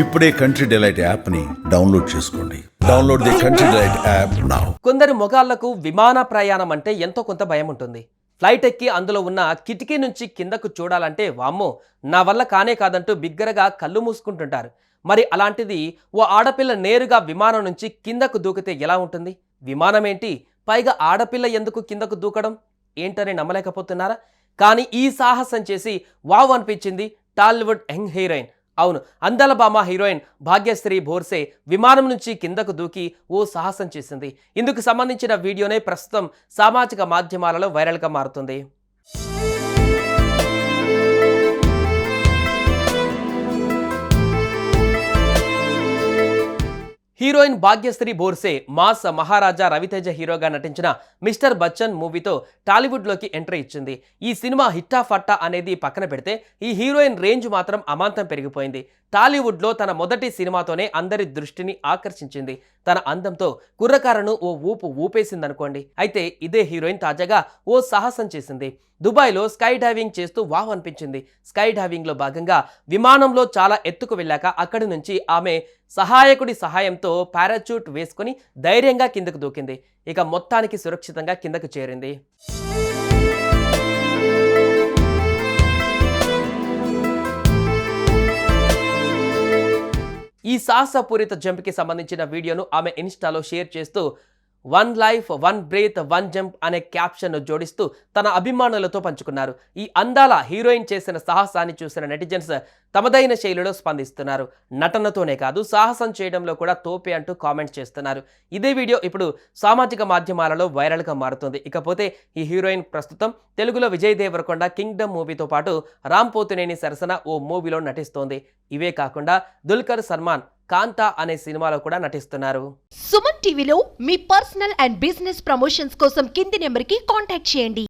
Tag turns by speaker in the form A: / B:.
A: ఇప్పుడే Country Delight యాప్ని download చేసుకోండి. Download the Country Delight app now
B: కొందరు మొగాళ్ళకు విమాన ప్రయాణం అంటే ఎంతో కొంత భయం ఉంటుంది. ఫ్లైట్ ఎక్కి అందులో ఉన్న కిటికీ నుంచి కిందకు చూడాలంటే వామ్మో నా వల్ల కానే కాదంటూ బిగ్గరగా కళ్ళు మూసుకుంటుంటారు. మరి అలాంటిది ఓ ఆడపిల్ల నేరుగా విమానం నుంచి కిందకు దూకితే ఎలా ఉంటుంది? విమానం ఏంటి? పైగా ఆడపిల్ల ఎందుకు కిందకు దూకడం? ఏంటని నమ్మలేకపోతున్నారా? కానీ ఈ సాహసం చేసి వావ్ అనిపించింది టాలీవుడ్ యంగ్ హీరోయిన్ అవును అందాలబామ హీరోయిన్ భాగ్యశ్రీ భోర్సే విమానం నుంచి కిందకు దూకి ఓ సాహసం చేసింది. ఇందుకు సంబంధించిన వీడియోనే ప్రస్తుతం సామాజిక మాధ్యమాలలో వైరల్గా మారుతుంది. హీరోయిన్ భాగ్యశ్రీ బోర్సే మాస్ మహారాజా రవితేజ హీరోగా నటించిన మిస్టర్ బచ్చన్ మూవీతో టాలీవుడ్లోకి ఎంట్రీ ఇచ్చింది. ఈ సినిమా హిట్టా ఫట్టా అనేది పక్కన పెడితే ఈ హీరోయిన్ రేంజ్ మాత్రం అమాంతం పెరిగిపోయింది. టాలీవుడ్లో తన మొదటి సినిమాతోనే అందరి దృష్టిని ఆకర్షించింది. తన అందంతో కుర్రకారను ఓ ఊపు ఊపేసిందనుకోండి. అయితే ఇదే హీరోయిన్ తాజాగా ఓ సాహసం చేసింది. దుబాయ్లో స్కై డైవింగ్ చేస్తూ వావ్ అనిపించింది. స్కై డైవింగ్లో భాగంగా విమానంలో చాలా ఎత్తుకు వెళ్ళాక అక్కడి నుంచి ఆమె సహాయకుడి సహాయంతో పారాచూట్ వేసుకొని ధైర్యంగా కిందకు దూకింది. ఇక మొత్తానికి సురక్షితంగా కిందకు చేరింది. ఈ సాహసపూరిత జంప్కి సంబంధించిన వీడియోను ఆమె ఇన్స్టాలో షేర్ చేస్తూ one life one breath one jump అనే క్యాప్షన్ను జోడిస్తూ తన అభిమానులతో పంచుకున్నారు. ఈ అందాల హీరోయిన్ చేసిన సాహసాన్ని చూసిన నెటిజన్స్ తమదైన శైలిలో స్పందిస్తున్నారు. నటనతోనే కాదు సాహసం చేయడంలో కూడా తోపే అంటూ కామెంట్స్ చేస్తున్నారు. ఇదే వీడియో ఇప్పుడు సామాజిక మాధ్యమాలలో వైరల్గా మారుతుంది. ఇకపోతే ఈ హీరోయిన్ ప్రస్తుతం తెలుగులో విజయ్ దేవరకొండ కింగ్డమ్ మూవీతో పాటు రామ్ పోతునేని సరసన ఓ మూవీలో నటిస్తోంది. ఇవే కాకుండా దుల్కర్ సల్మాన్ కాంత అనే సినిమాలో కూడా నటిస్తున్నారు.
C: సుమన్ టీవీలో మీ పర్సనల్ అండ్ బిజినెస్ ప్రమోషన్స్ కోసం కింది నెంబర్కి కాంటాక్ట్ చేయండి.